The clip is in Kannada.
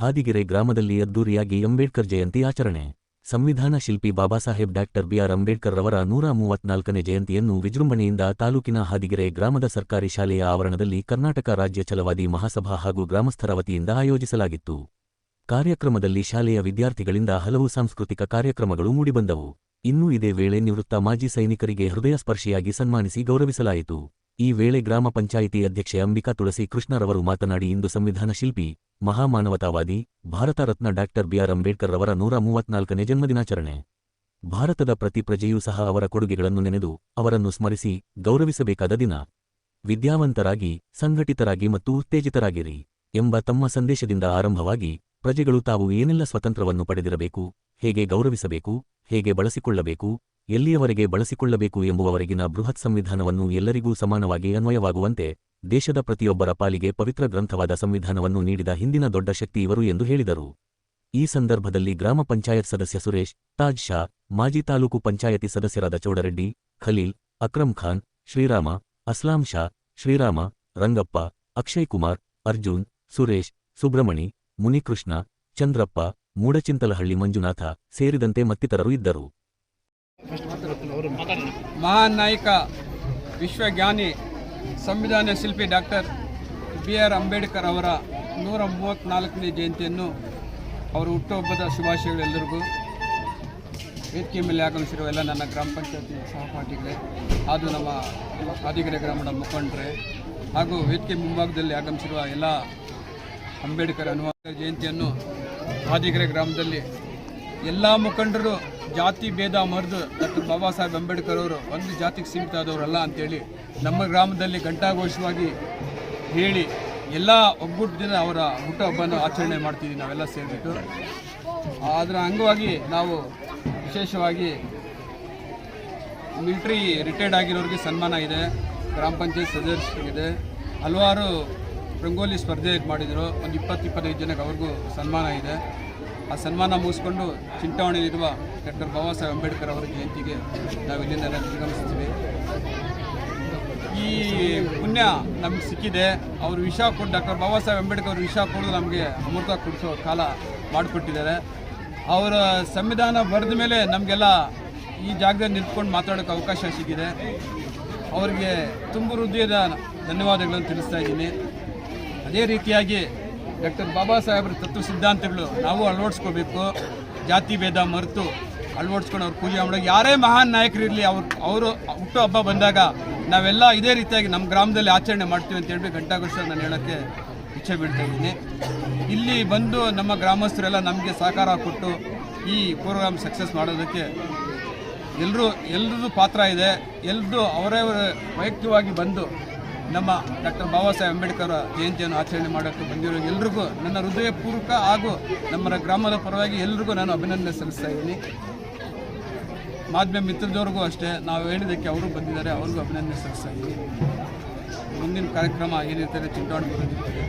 ಹಾದಿಗೆರೆ ಗ್ರಾಮದಲ್ಲಿ ಅದ್ದೂರಿಯಾಗಿ ಅಂಬೇಡ್ಕರ್ ಜಯಂತಿ ಆಚರಣೆ. ಸಂವಿಧಾನ ಶಿಲ್ಪಿ ಬಾಬಾಸಾಹೇಬ್ ಡಾಕ್ಟರ್ ಬಿಆರ್ ಅಂಬೇಡ್ಕರ್ ರವರ ನೂರ ಮೂವತ್ನಾಲ್ಕನೇ ಜಯಂತಿಯನ್ನು ವಿಜೃಂಭಣೆಯಿಂದ ತಾಲೂಕಿನ ಹಾದಿಗೆರೆ ಗ್ರಾಮದ ಸರ್ಕಾರಿ ಶಾಲೆಯ ಆವರಣದಲ್ಲಿ ಕರ್ನಾಟಕ ರಾಜ್ಯ ಛಲವಾದಿ ಮಹಾಸಭಾ ಹಾಗೂ ಗ್ರಾಮಸ್ಥರ ವತಿಯಿಂದ ಆಯೋಜಿಸಲಾಗಿತ್ತು. ಕಾರ್ಯಕ್ರಮದಲ್ಲಿ ಶಾಲೆಯ ವಿದ್ಯಾರ್ಥಿಗಳಿಂದ ಹಲವು ಸಾಂಸ್ಕೃತಿಕ ಕಾರ್ಯಕ್ರಮಗಳು ಮೂಡಿಬಂದವು. ಇನ್ನೂ ಇದೇ ವೇಳೆ ನಿವೃತ್ತ ಮಾಜಿ ಸೈನಿಕರಿಗೆ ಹೃದಯಸ್ಪರ್ಶಿಯಾಗಿ ಸನ್ಮಾನಿಸಿ ಗೌರವಿಸಲಾಯಿತು. ಈ ವೇಳೆ ಗ್ರಾಮ ಪಂಚಾಯಿತಿ ಅಧ್ಯಕ್ಷೆ ಅಂಬಿಕಾ ತುಳಸಿ ಕೃಷ್ಣರವರು ಮಾತನಾಡಿ, ಇಂದು ಸಂವಿಧಾನ ಶಿಲ್ಪಿ, ಮಹಾಮಾನವತಾವಾದಿ, Bharat Ratna doctor B R. Ambedkar ರವರ ನೂರ ಮೂವತ್ನಾಲ್ಕನೇ ಜನ್ಮದಿನಾಚರಣೆ. ಭಾರತದ ಪ್ರತಿ ಪ್ರಜೆಯೂ ಸಹ ಅವರ ಕೊಡುಗೆಗಳನ್ನು ನೆನೆದು ಅವರನ್ನು ಸ್ಮರಿಸಿ ಗೌರವಿಸಬೇಕಾದ ದಿನ. ವಿದ್ಯಾವಂತರಾಗಿ, ಸಂಘಟಿತರಾಗಿ ಮತ್ತು ಉತ್ತೇಜಿತರಾಗಿರಿ ಎಂಬ ತಮ್ಮ ಸಂದೇಶದಿಂದ ಆರಂಭವಾಗಿ ಪ್ರಜೆಗಳು ತಾವು ಏನೆಲ್ಲ ಸ್ವತಂತ್ರವನ್ನು ಪಡೆದಿರಬೇಕು, ಹೇಗೆ ಗೌರವಿಸಬೇಕು, ಹೇಗೆ ಬಳಸಿಕೊಳ್ಳಬೇಕು ಎಲ್ಲಿಯವರೆಗೆ ಬಳಸಿಕೊಳ್ಳಬೇಕು ಎಂಬುವವರೆಗಿನ ಬೃಹತ್ ಸಂವಿಧಾನವನ್ನು ಎಲ್ಲರಿಗೂ ಸಮಾನವಾಗಿ ಅನ್ವಯವಾಗುವಂತೆ ದೇಶದ ಪ್ರತಿಯೊಬ್ಬರ ಪಾಲಿಗೆ ಪವಿತ್ರ ಗ್ರಂಥವಾದ ಸಂವಿಧಾನವನ್ನು ನೀಡಿದ ಹಿಂದಿನ ದೊಡ್ಡ ಶಕ್ತಿ ಇವರು ಎಂದು ಹೇಳಿದರು. ಈ ಸಂದರ್ಭದಲ್ಲಿ ಗ್ರಾಮ ಪಂಚಾಯತ್ ಸದಸ್ಯ ಸುರೇಶ್, ತಾಜ್ ಶಾ, ಮಾಜಿ ತಾಲೂಕು ಪಂಚಾಯತಿ ಸದಸ್ಯರಾದ ಚೌಡರೆಡ್ಡಿ, ಖಲೀಲ್, ಅಕ್ರಮ್ ಖಾನ್, ಶ್ರೀರಾಮ, ಅಸ್ಲಾಂ ಶಾ, ಶ್ರೀರಾಮ, ರಂಗಪ್ಪ, ಅಕ್ಷಯ್ ಕುಮಾರ್, ಅರ್ಜುನ್, ಸುರೇಶ್, ಸುಬ್ರಮಣಿ, ಮುನಿಕೃಷ್ಣ, ಚಂದ್ರಪ್ಪ, ಮೂಡಚಿಂತಲಹಳ್ಳಿ ಮಂಜುನಾಥ ಸೇರಿದಂತೆ ಮತ್ತಿತರರು ಇದ್ದರು. ಮಹಾನ್ ನಾಯಕ, ವಿಶ್ವಜ್ಞಾನಿ, ಸಂವಿಧಾನ ಶಿಲ್ಪಿ ಡಾಕ್ಟರ್ ಬಿ ಆರ್ ಅಂಬೇಡ್ಕರ್ ಅವರ ನೂರ ಮೂವತ್ತ್ನಾಲ್ಕನೇ ಜಯಂತಿಯನ್ನು ಅವರ ಹುಟ್ಟುಹಬ್ಬದ ಶುಭಾಶಯಗಳೆಲ್ಲರಿಗೂ ವೇದಿಕೆ ಮೇಲೆ ಆಗಮಿಸಿರುವ ಎಲ್ಲ ನನ್ನ ಗ್ರಾಮ ಪಂಚಾಯತಿ ಸಹಪಾಠಿಗಳೇ ಅದು ನಮ್ಮ ಆದಿಗೆರೆ ಗ್ರಾಮದ ಮುಖಂಡರೇ, ಹಾಗೂ ವೇದಿಕೆ ಮುಂಭಾಗದಲ್ಲಿ ಆಗಮಿಸಿರುವ ಎಲ್ಲ ಅಂಬೇಡ್ಕರ್ ಅನುವಾದ ಜಯಂತಿಯನ್ನು ಆದಿಗೆರೆ ಗ್ರಾಮದಲ್ಲಿ ಎಲ್ಲ ಮುಖಂಡರು ಜಾತಿ ಭೇದ ಮರೆದು ಡಾಕ್ಟರ್ ಬಾಬಾ ಸಾಹೇಬ್ ಅಂಬೇಡ್ಕರ್ ಅವರು ಒಂದು ಜಾತಿಗೆ ಸೀಮಿತ ಆದವರಲ್ಲ ಅಂತೇಳಿ ನಮ್ಮ ಗ್ರಾಮದಲ್ಲಿ ಘಂಟಾಘೋಷವಾಗಿ ಹೇಳಿ ಎಲ್ಲ ಒಗ್ಗೂಟದಿಂದ ಅವರ ಹುಟ್ಟುಹಬ್ಬನ ಆಚರಣೆ ಮಾಡ್ತೀವಿ ನಾವೆಲ್ಲ ಸೇರಿಬಿಟ್ಟು. ಅದರ ಅಂಗವಾಗಿ ನಾವು ವಿಶೇಷವಾಗಿ ಮಿಲಿಟ್ರಿ ರಿಟೈರ್ಡ್ ಆಗಿರೋರಿಗೆ ಸನ್ಮಾನ ಇದೆ, ಗ್ರಾಮ ಪಂಚಾಯತ್ ಸದಸ್ಯರಿಗಿದೆ. ಹಲವಾರು ರಂಗೋಲಿ ಸ್ಪರ್ಧೆ ಮಾಡಿದರು, ಒಂದು ಇಪ್ಪತ್ತು, ಇಪ್ಪತ್ತೈದು ಜನಕ್ಕೆ ಅವ್ರಿಗೂ ಸನ್ಮಾನ ಇದೆ. ಆ ಸನ್ಮಾನ ಮುಗಿಸ್ಕೊಂಡು ಚಿಂತಾವಣೆಯಲ್ಲಿರುವ ಡಾಕ್ಟರ್ ಬಾಬಾ ಸಾಹೇಬ್ ಅಂಬೇಡ್ಕರ್ ಅವರ ಜಯಂತಿಗೆ ನಾವು ಇಲ್ಲಿಂದ ನಿರ್ಗಮಿಸ್ತೀವಿ ಈ ಪುಣ್ಯ ನಮ್ಗೆ ಸಿಕ್ಕಿದೆ. ಅವರು ವಿಷ ಕೊಟ್ಟು ಡಾಕ್ಟರ್ ಬಾಬಾ ಸಾಹೇಬ್ ಅಂಬೇಡ್ಕರ್ ಅವರು ವಿಷ ಕೊಡೋದು ನಮಗೆ ಅಮೃತ ಕುಡಿಸೋ ಕಾಲ ಮಾಡಿಕೊಟ್ಟಿದ್ದಾರೆ. ಅವರ ಸಂವಿಧಾನ ಬರೆದ ಮೇಲೆ ನಮಗೆಲ್ಲ ಈ ಜಾಗದಲ್ಲಿ ನಿಂತ್ಕೊಂಡು ಮಾತಾಡೋಕ್ಕೆ ಅವಕಾಶ ಸಿಕ್ಕಿದೆ. ಅವರಿಗೆ ತುಂಬ ಹೃದಯದ ಧನ್ಯವಾದಗಳನ್ನು ತಿಳಿಸ್ತಾ ಇದ್ದೀನಿ. ಅದೇ ರೀತಿಯಾಗಿ ಡಾಕ್ಟರ್ ಬಾಬಾ ಸಾಹೇಬ್ರ ತತ್ವ ಸಿದ್ಧಾಂತಗಳು ನಾವು ಅಳವಡಿಸ್ಕೋಬೇಕು. ಜಾತಿ ಭೇದ ಮರೆತು ಅಳವಡಿಸ್ಕೊಂಡು ಅವ್ರು ಪೂಜೆ ಮಾಡೋದು ಯಾರೇ ಮಹಾನ್ ನಾಯಕರಿರಲಿ ಅವ್ರು ಅವರು ಹುಟ್ಟು ಹಬ್ಬ ಬಂದಾಗ ನಾವೆಲ್ಲ ಇದೇ ರೀತಿಯಾಗಿ ನಮ್ಮ ಗ್ರಾಮದಲ್ಲಿ ಆಚರಣೆ ಮಾಡ್ತೀವಿ ಅಂತ ಹೇಳಿ ಘಂಟಾಘೋಷ ನಾನು ಹೇಳೋಕ್ಕೆ ಇಚ್ಛೆ ಬೀಳ್ತಾ ಇದ್ದೀನಿ. ಇಲ್ಲಿ ಬಂದು ನಮ್ಮ ಗ್ರಾಮಸ್ಥರೆಲ್ಲ ನಮಗೆ ಸಹಕಾರ ಕೊಟ್ಟು ಈ ಪ್ರೋಗ್ರಾಮ್ ಸಕ್ಸಸ್ ಮಾಡೋದಕ್ಕೆ ಎಲ್ಲರೂ ಎಲ್ಲರದ್ದು ಪಾತ್ರ ಇದೆ. ಎಲ್ಲರೂ ಅವರವರ ವೈಯಕ್ತಿಕವಾಗಿ ಬಂದು ನಮ್ಮ ಡಾಕ್ಟರ್ ಬಾಬಾ ಸಾಹೇಬ್ ಅಂಬೇಡ್ಕರ್ ಜಯಂತಿಯನ್ನು ಆಚರಣೆ ಮಾಡೋಕ್ಕೆ ಬಂದಿರೋ ಎಲ್ರಿಗೂ ನನ್ನ ಹೃದಯಪೂರ್ವಕ ಹಾಗೂ ನಮ್ಮ ಗ್ರಾಮದ ಪರವಾಗಿ ಎಲ್ರಿಗೂ ನಾನು ಅಭಿನಂದನೆ ಸಲ್ಲಿಸ್ತಾ ಇದ್ದೀನಿ. ಮಾಧ್ಯಮ ಮಿತ್ರದವ್ರಿಗೂ ಅಷ್ಟೇ, ನಾವು ಹೇಳಿದ್ದಕ್ಕೆ ಅವರು ಬಂದಿದ್ದಾರೆ, ಅವ್ರಿಗೂ ಅಭಿನಂದನೆ ಸಲ್ಲಿಸ್ತಾ ಇದ್ದೀನಿ. ಮುಂದಿನ ಕಾರ್ಯಕ್ರಮ ಏನಿರ್ತಾರೆ ಚಿಂತಾವಣೆ ಬರೋದಿರ್ತದೆ.